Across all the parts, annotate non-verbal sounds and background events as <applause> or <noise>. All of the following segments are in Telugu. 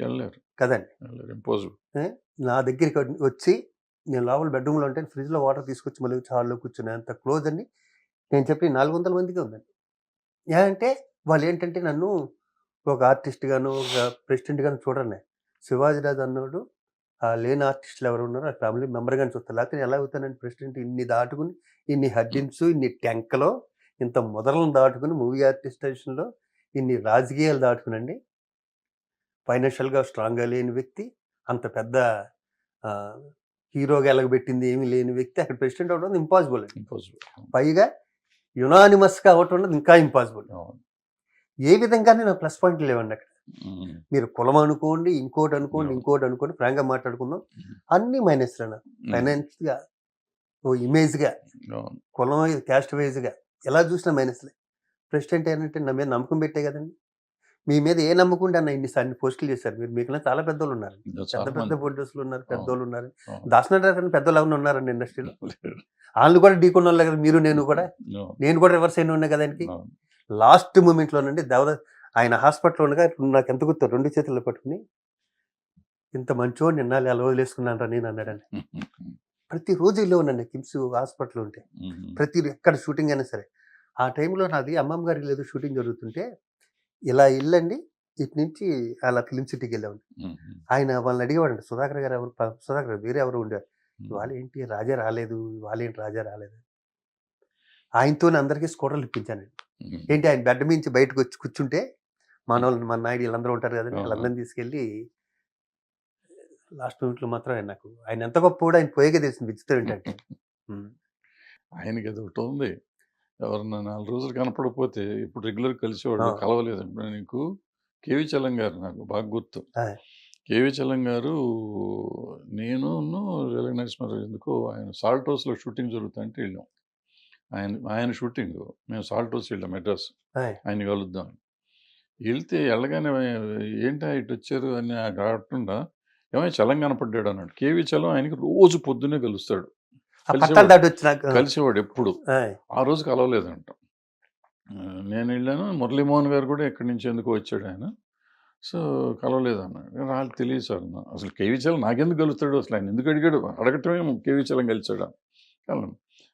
వెళ్ళలేరు. కదండి. ఇంపాసిబుల్. నా దగ్గరికి వచ్చి నేను లోపల బెడ్రూమ్లో ఉంటే ఫ్రిడ్జ్లో వాటర్ తీసుకొచ్చి మళ్ళీ హాల్లో కూర్చుని అంత క్లోజ్ అని నేను చెప్పి నాలుగు వందల మందికి ఉందండి. ఏ అంటే వాళ్ళు ఏంటంటే నన్ను ఒక ఆర్టిస్ట్ గాను ఒక ప్రెసిడెంట్ గాను చూడండి. శివాజీరాజు అన్నాడు ఆ లేని ఆర్టిస్టులు ఎవరు ఉన్నారో ఆ ఫ్యామిలీ మెంబర్ గాని చూస్తారు. లేకపోతే ఎలా అవుతానండి ప్రెసిడెంట్? ఇన్ని దాటుకుని ఇన్ని హడ్డిన్స్ ఇన్ని ట్యాంకలో ఇంత మొదలను దాటుకుని మూవీ ఆర్టిస్టేషన్లో ఇన్ని రాజకీయాలు దాటుకునండి. ఫైనాన్షియల్గా స్ట్రాంగ్గా లేని వ్యక్తి అంత పెద్ద హీరోగా ఎలగబెట్టింది ఏమీ లేని వ్యక్తి అక్కడ ప్రెసిడెంట్ అవడం ఇంపాసిబుల్ అండి. ఇంపాసిబుల్. పైగా యునానిమస్గా అవటం ఇంకా ఇంపాసిబుల్. ఏ విధంగానే నా ప్లస్ పాయింట్లు లేవండి అక్కడ. మీరు కులం అనుకోండి ఇంకోటి అనుకోండి. ఇంకోటి. అనుకోండి ఫ్రాంక్గా మాట్లాడుకుందాం. అన్ని మైనస్ అన్న ఫైనాన్స్గా ఓ ఇమేజ్గా కులం క్యాస్ట్ వైజ్గా ఎలా చూసినా మైనస్లే. ప్రెసిడెంట్ ఏంటంటే నా మీద నమ్మకం పెట్టే కదండి. మీ మీద ఏ నమ్మకం ఉంటే అన్న ఇన్ని అన్ని పోస్టులు చేశారు. మీరు మీకు చాలా పెద్దోళ్ళు ఉన్నారు. పెద్ద పెద్ద ప్రొడ్యూసర్లు ఉన్నారు పెద్దోళ్ళు ఉన్నారు. దాసనాథ్ పెద్దోళ్ళు ఎవరు ఉన్నారండి ఇండస్ట్రీలో? వాళ్ళు కూడా ఢీకొన్న వాళ్ళు కదా మీరు నేను కూడా. నేను కూడా రివర్స్ అయిన ఉన్నా కదానికి లాస్ట్ మూమెంట్లోనండి దేవద ఆయన హాస్పిటల్ ఉండగా నాకు ఎంత గుర్తు రెండు చేతుల్లో పట్టుకుని ఇంత మంచో నిన్నాళ్ళు ఎలా వదిలేసుకున్నాను నేను అన్నాడండి <laughs> ప్రతిరోజు ఇల్లు ఉన్నాను కిమ్స్ హాస్పిటల్ ఉంటే. ప్రతి ఎక్కడ షూటింగ్ అయినా సరే. ఆ టైంలో నాది అమ్మమ్మ గారికి లేదు షూటింగ్ జరుగుతుంటే ఇలా ఇల్లండి. ఇటు నుంచి అలా ఫిలిం సిటీకి వెళ్ళామండి ఆయన వాళ్ళని అడిగేవాడండి. సుధాకర్ గారు ఎవరు? సుధాకర్ గారు వేరే ఎవరు ఉండేవారు. ఇవాళ ఏంటి రాజా రాలేదు. ఇవాళ ఏంటి రాజా రాలేదు? ఆయనతో అందరికీ స్కూటర్లు ఇప్పించానండి. ఏంటి ఆయన బెడ్ మించి బయటకు వచ్చి కూర్చుంటే మన వాళ్ళు మన నాయుడు వీళ్ళందరూ ఉంటారు కదండి. వాళ్ళందరినీ తీసుకెళ్ళి లాస్ట్ మినిట్లో మాత్రం ఆయన నాకు ఆయన ఎంత గొప్ప కూడా ఆయన పోయేగా తెలిసింది. విచిత్రం ఏంటంటే. <laughs> ఆయనకి అది ఒకటి ఉంది. ఎవరన్నా నాలుగు రోజులు కనపడకపోతే ఇప్పుడు రెగ్యులర్ కలిసేవాడు ఆ. కలవలేదు ఇప్పుడు నీకు కేవి చలం గారు నాకు బాగా గుర్తు ఆ. కేవి చలం గారు నేను రేలంగి నరసింహారావు ఎందుకో ఆయన సాల్ట్ హౌస్లో షూటింగ్ జరుగుతుంటే వెళ్ళాం ఆయన ఆయన షూటింగ్ మేము సాల్ట్ హౌస్ వెళ్ళాం మెడ్రాస్ ఆయ్. ఆయన కలుద్దాం వెళ్తే వెళ్ళగానే ఏంటి ఇటు వచ్చారు అని కాకుండా ఏమైనా చలం కనపడ్డాడు అన్నాడు కేవి చలం ఆయనకి రోజు పొద్దున్నే కలుస్తాడు ఆ. పట్టాలు దాటి వచ్చినాక కలిసేవాడు ఎప్పుడు. ఆ రోజు కలవలేదంట నేను వెళ్ళాను మురళీమోహన్ గారు కూడా ఎక్కడి నుంచి ఎందుకు వచ్చాడు ఆయన. సో కలవలేదన్నాడు వాళ్ళకి తెలియదు సార్ అసలు కేవీ చలం నాకెందుకు కలుస్తాడు? అసలు ఆయన ఎందుకు అడిగాడు? అడగటమే కేవీ చలం కలిసాడు? కలం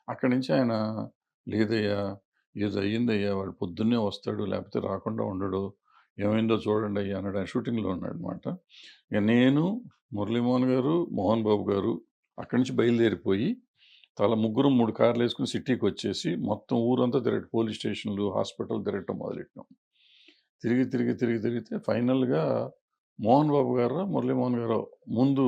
అక్కడి నుంచి ఆయన లేదయ్యా ఏదో అయ్యిందయ్యా వాడు పొద్దున్నే వస్తాడు లేకపోతే రాకుండా ఉండడు ఏమైందో చూడండి అయ్యా అన్నాడు. ఆయన షూటింగ్లో ఉన్నాడు అనమాట ఇక నేను మురళీమోహన్ గారు మోహన్ బాబు గారు అక్కడి నుంచి బయలుదేరిపోయి తల ముగ్గురు మూడు కార్లు వేసుకుని సిటీకి వచ్చేసి మొత్తం ఊరంతా తిరగ పోలీస్ స్టేషన్లు హాస్పిటల్ తిరగటం మొదలెట్టినాం తిరిగి తిరిగి తిరిగి తిరిగితే ఫైనల్గా మోహన్ బాబు గారు మురళీమోహన్ గారు ముందు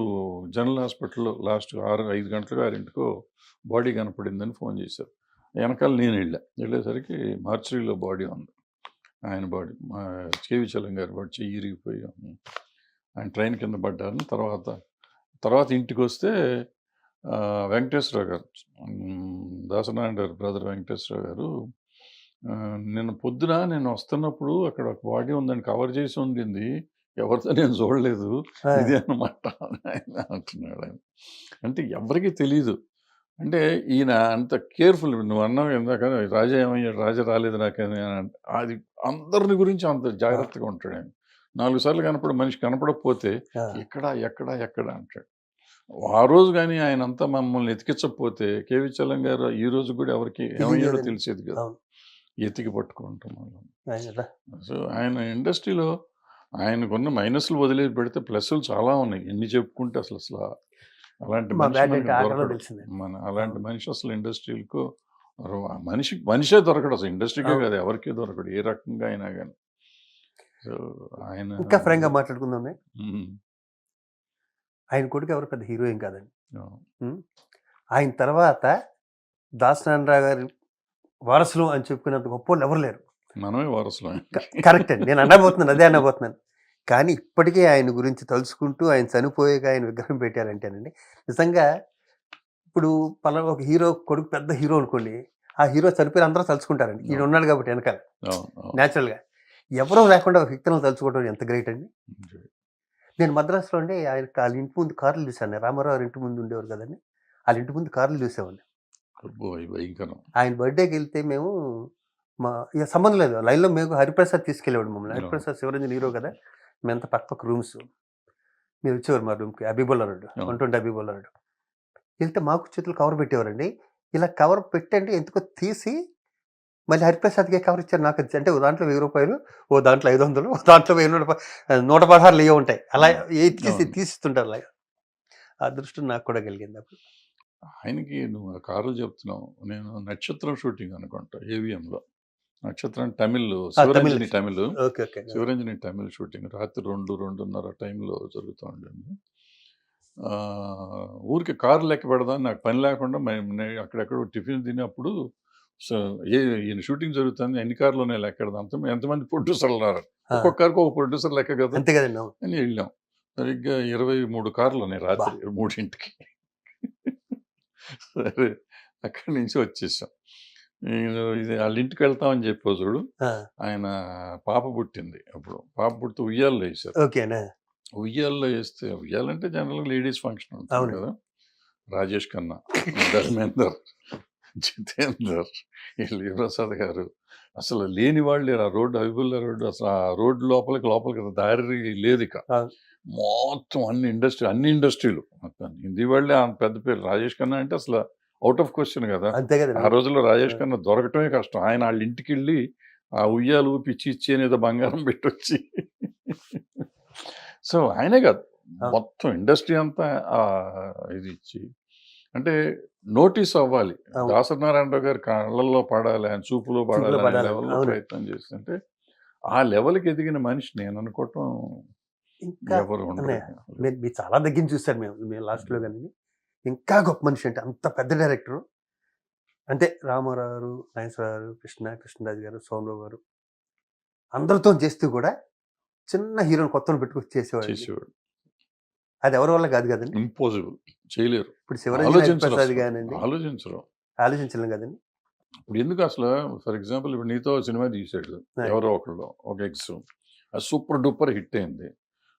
జనరల్ హాస్పిటల్లో లాస్ట్ ఆరు ఐదు గంటలకు ఆరింటికో బాడీ కనపడిందని ఫోన్ చేశారు. వెనకాల నేను వెళ్ళా. వెళ్ళేసరికి మార్చరీలో బాడీ ఉంది. ఆయన బాడీ మా చేవిచలం గారి బాడీ చెయ్యి ఇరిగిపోయి ఆయన ట్రైన్ కింద పడ్డారని తర్వాత తర్వాత ఇంటికి వస్తే వెంకటేశ్వరరావు గారు. దాసనారాయణ గారు బ్రదర్ వెంకటేశ్వరరావు గారు. ఆ, నిన్న పొద్దున నేను వస్తున్నప్పుడు అక్కడ ఒక బాడీ ఉందని కవర్ చేసి ఉండింది. ఎవరితో నేను చూడలేదు. ఇది అన్నమాట ఆయన అంటున్నాడు ఆయన. అంటే ఎవరికి తెలియదు అంటే ఈయన అంత కేర్ఫుల్ నువ్వు అన్నావు ఇందాక రాజా ఏమయ్యాడు రాజా రాలేదు నాకని అని. అది అందరిని గురించి అంత జాగ్రత్తగా ఉంటాడు ఆయన. నాలుగు సార్లు కనపడి మనిషి కనపడకపోతే. ఎక్కడ ఎక్కడ ఎక్కడ అంటాడు. ఆ రోజు కానీ ఆయన అంతా మమ్మల్ని ఎతికించకపోతే కేవి చలం గారు ఈ రోజు కూడా ఎవరికి ఏమయ్యాడో. తెలిసేది కదా. ఎతికి పట్టుకుంటాం మనం. సో ఆయన ఇండస్ట్రీలో ఆయనకున్న మైనస్లు వదిలేసి పెడితే ప్లస్లు చాలా ఉన్నాయి. ఎన్ని చెప్పుకుంటే అసలు అసలు అలాంటి మన అలాంటి మనిషి అసలు ఇండస్ట్రీలకు మనిషి మనిషే దొరకడు అసలు. ఇండస్ట్రీకే. కాదు ఎవరికి దొరకడు. ఏ రకంగా అయినా కానీ సో ఆయన ఇంకా ఫ్రాంక్గా మాట్లాడుకుందాం ఉమ్, ఆయన కొడుకు ఎవరు? పెద్ద హీరోయిన్ కాదండి. ఆయన తర్వాత దాసనారాయణ గారి వారసులు అని చెప్పుకునేంత గొప్ప వాళ్ళు ఎవరు లేరు. మనమే వారసులం కరెక్ట్ అండి. నేను అనబోతున్నాను అదే అనబోతున్నాను కానీ ఇప్పటికే ఆయన గురించి తలుచుకుంటూ ఆయన చనిపోయాక ఆయన విగ్రహం పెట్టారంటేనండి నిజంగా ఇప్పుడు పలానా ఒక హీరో కొడుకు పెద్ద హీరో అనుకోండి ఆ హీరో చనిపోయి అందరూ తలుచుకుంటారండి. ఈయన ఉన్నాడు కాబట్టి వెనకాల. న్యాచురల్గా ఎవరో లేకుండా ఒక వ్యక్తులను తలుచుకోవడం ఎంత గ్రేట్ అండి? నేను మద్రాసులో ఉండి ఆయన వాళ్ళ ఇంటి ముందు కార్లు చూశాను. రామారావు ఇంటి ముందు ఉండేవారు కదండి. వాళ్ళ ఇంటి ముందు కార్లు చూసేవాడిని. ఆయన బర్త్డేకి వెళ్తే మేము మా ఇక సంబంధం లేదు. లైన్లో మేము హరిప్రసాద్ తీసుకెళ్ళేవాడు మమ్మల్ని. హరిప్రసాద్ శివరంజన్ హీరో కదా! మేమంతా పక్క పక్క రూమ్స్. మీరు వచ్చేవారు మా రూమ్కి. అవును. One twenty Habibullah road. వెళ్తే మాకు చేతులు కవర్ పెట్టేవారండి. ఇలా కవర్ పెట్టండి ఎందుకో తీసి మళ్ళీ హరిప్రసాద్కి కవర్ ఇచ్చారు నాకు. అంటే ఓ దాంట్లో వెయ్యి రూపాయలు ఓ దాంట్లో ఐదు వందలు ఓ దాంట్లో వెయ్యి నూట నూట పదహారులు ఇవి ఉంటాయి. అలా తీసి. తీసిస్తుంటారు అలాగా ఆ దృష్టి నాకు కూడా కలిగింది అప్పుడు. ఆయనకి నువ్వు ఆ కార్లు చెప్తున్నావు. నేను నక్షత్రం షూటింగ్ అనుకుంటా ఏవిఎంలో. నక్షత్రం తమిళ్ శివరంజని తమిళ్. శివరంజని తమిళ్ షూటింగ్ రాత్రి రెండు రెండున్నర టైంలో జరుగుతూ ఉండింది ఆ, ఊరికి కారు లెక్క పెడదాం నాకు పని లేకుండా మేము అక్కడెక్కడ టిఫిన్ తినేప్పుడు సో ఏ ఈయన షూటింగ్ జరుగుతుంది ఎన్ని కార్లోనే లెక్క పెడదాం. అంత ఎంతమంది ప్రొడ్యూసర్లు ఉన్నారు. ఒక్కొక్క కారుకు ఒక ప్రొడ్యూసర్ లెక్క కదా? అంతే కదండి. అని వెళ్ళాం. సరిగ్గా ఇరవై మూడు కార్లు ఉన్నాయి రాత్రి మూడింటికి. సరే అక్కడి నుంచి వచ్చేసాం. నేను ఇది వాళ్ళ ఇంటికి వెళ్తామని చెప్పి చూడు. ఆయన పాప పుట్టింది అప్పుడు. పాప పుడితే ఉయ్యాల్లో వేశారు. ఓకేనా ఉయ్యాల్లో వేస్తే ఉయ్యాలంటే జనరల్గా లేడీస్ ఫంక్షన్ ఉంటుంది. కదా? రాజేష్ ఖన్నా ధర్మేందర్. జితేందర్ వీళ్ళు ప్రసాద్ గారు. అసలు లేని వాళ్ళు లేరు. ఆ రోడ్డు అవిబుల్లా రోడ్డు అసలు ఆ రోడ్డు లోపలికి లోపలికి దారి లేదు ఇక. మొత్తం అన్ని ఇండస్ట్రీ అన్ని ఇండస్ట్రీలు మొత్తం. హిందీ వాళ్ళే ఆ పెద్ద పేరు. రాజేష్ ఖన్నా అంటే అసలు అవుట్ ఆఫ్ క్వశ్చన్ కదా. అంతే ఆ రోజుల్లో రాజేష్ ఖన్నా దొరకటమే కష్టం. ఆయన వాళ్ళ ఇంటికి వెళ్ళి ఆ ఉయ్యాలు పిచ్చి ఇచ్చి అనేది బంగారం పెట్టొచ్చి సో ఆయనే కాదు. మొత్తం ఇండస్ట్రీ అంతా ఇది ఇచ్చి అంటే నోటీస్ అవ్వాలి. దాసనారాయణరావు గారి కళ్ళల్లో పడాలి ఆయన చూపులో పడాలి అనే. లెవెల్లో. ప్రయత్నం చేస్తుంటే ఆ లెవెల్కి ఎదిగిన మనిషి నేను అనుకోవటం ఇంకా మీరు చాలా దగ్గర చూశారు మేము మేము లాస్ట్లో కానీ ఇంకా గొప్ప మనిషి అంటే అంత పెద్ద డైరెక్టర్. అంటే రామారావు గారు నాగేశ్వరరావు గారు కృష్ణ కృష్ణరాజు గారు సోమరావు గారు. అందరితో చేస్తూ కూడా చిన్న హీరోని కొత్తను పెట్టుకొని చేసేవాడు చేసేవాడు. అది ఎవరి వల్ల కాదు కదండి? ఇంపాసిబుల్. చేయలేరు. ఇప్పుడు శివరాజు ఆలోచించరు ప్రసాద్ ఆలోచించలేం కదండి. ఇప్పుడు ఎందుకు అసలు? ఫర్ ఎగ్జాంపుల్ ఇప్పుడు నీతో సినిమా తీసాడు. ఎవరో ఒకళ్ళు ఒక ఎక్స్ అది సూపర్ డూపర్ హిట్ అయింది.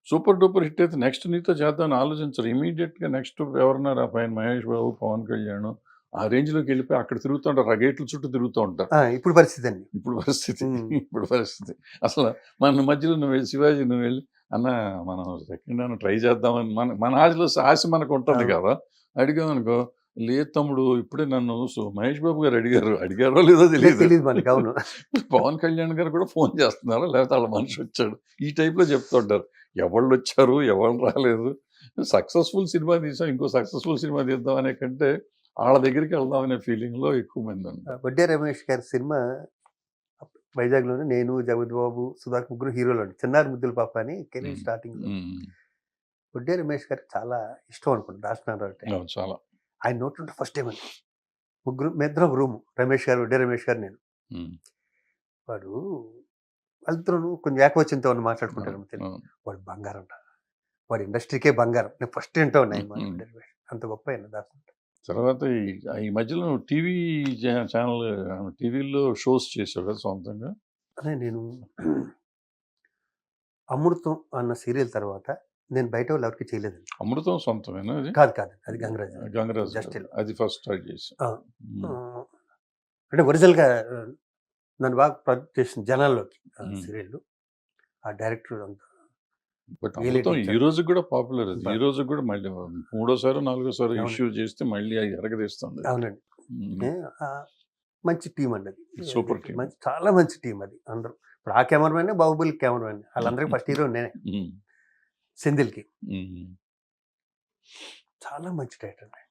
సూపర్ డూపర్ హిట్ అయితే నెక్స్ట్ నీతో చేద్దామని ఆలోచించరు. ఇమీడియట్గా నెక్స్ట్ ఎవరున్నారు? ఆ పైన మహేష్ బాబు పవన్ కళ్యాణ్ ఆ రేంజ్లోకి వెళ్ళిపోయి అక్కడ తిరుగుతుంటారు ఆ గేట్ల చుట్టూ తిరుగుతూ ఉంటారు. ఇప్పుడు పరిస్థితి అండి. ఇప్పుడు పరిస్థితి. <laughs> ఇప్పుడు పరిస్థితి. అసలు మన మధ్యలో నువ్వు వెళ్ళి శివాజీ నువ్వు వెళ్ళి అన్న మనం సెకండ్ హ్యాండ్ ట్రై చేద్దామని మన మన ఆశలో ఆశ మనకు ఉంటుంది. కదా. అడిగామనుకో లేదు తమ్ముడు ఇప్పుడే నన్ను సో మహేష్ బాబు గారు అడిగారు. అడిగారో లేదో తెలియదు తెలియదు మనకి అవును. <laughs> పవన్ కళ్యాణ్ గారు కూడా ఫోన్ చేస్తున్నారు? లేకపోతే వాళ్ళ మనిషి వచ్చాడు. ఈ టైప్లో చెప్తుంటారు. ఎవళ్ళు వచ్చారు? ఎవరు రాలేదు? సక్సెస్ఫుల్ సినిమా తీసాం ఇంకో సక్సెస్ఫుల్ సినిమా తీద్దాం అనే కంటే వాళ్ళ దగ్గరికి వెళ్దాం అనే ఫీలింగ్లో ఎక్కువ మంది ఉన్నారు వడ్డే రమేష్ గారి సినిమా వైజాగ్లోనే నేను జగద్ బాబు సుధాకర్ ముగ్గురు హీరోలు అండి చిన్నారి ముద్దుల పాప అని కెరీర్. స్టార్టింగ్. వడ్డే రమేష్ గారికి చాలా ఇష్టం అనుకుంటా అవును, చాలా. ఆయన నోట్ ఉంటే ఫస్ట్ టైం అండి. ముగ్గురు మిద్దరం రూమ్. రమేష్ గారు వడ్డే రమేష్ గారు నేను. వాడు వాళ్ళిద్దరూ కొంచెం ఏకవచనంతో ఉన్న మాట్లాడుకుంటారు. వాడు బంగారం. వాడు ఇండస్ట్రీకే బంగారం. నేను ఫస్ట్ వింటా ఉన్నాయి అంత గొప్ప ఆయన దాసన్ తర్వాత ఈ- ఈ మధ్యలో టీవీ ఛానల్ టీవీలో షోస్ చేసావు కదా సొంతంగా? అదే నేను అమృతం అన్న సీరియల్ తర్వాత నేను బయట వాళ్ళు ఎవరికి చేయలేదండి. అమృతం సొంతమేనా అది? కాదు కాదు అది గంగరాజ్. గంగరాజ్. Tell. అది ఫస్ట్ స్టార్ట్ చేసి అంటే ఒరిజినల్గా నన్ను బాగా ప్రొజెక్ట్ చేసిన జనాల్లోకి. సీరియల్ ఆ డైరెక్టర్ అంతా బట్ ఈ teacher. రోజు కూడా పాపులర్ ఈ రోజు కూడా మళ్ళీ మూడోసారి నాలుగోసారి. ఇష్యూ చేస్తే మళ్ళీ అది ఎరగదీస్తుంది. అవునండి. మంచి టీం అండి అది. Super team. మంచి చాలా మంచి టీం అది అందరూ. ఇప్పుడు ఆ కెమెరామెన్ బాహుబలి కెమెరామెన్. వాళ్ళందరికీ ఫస్ట్ హీరో నేనే. ఉమ్. చాలా మంచి డైరెక్టర్ అండి.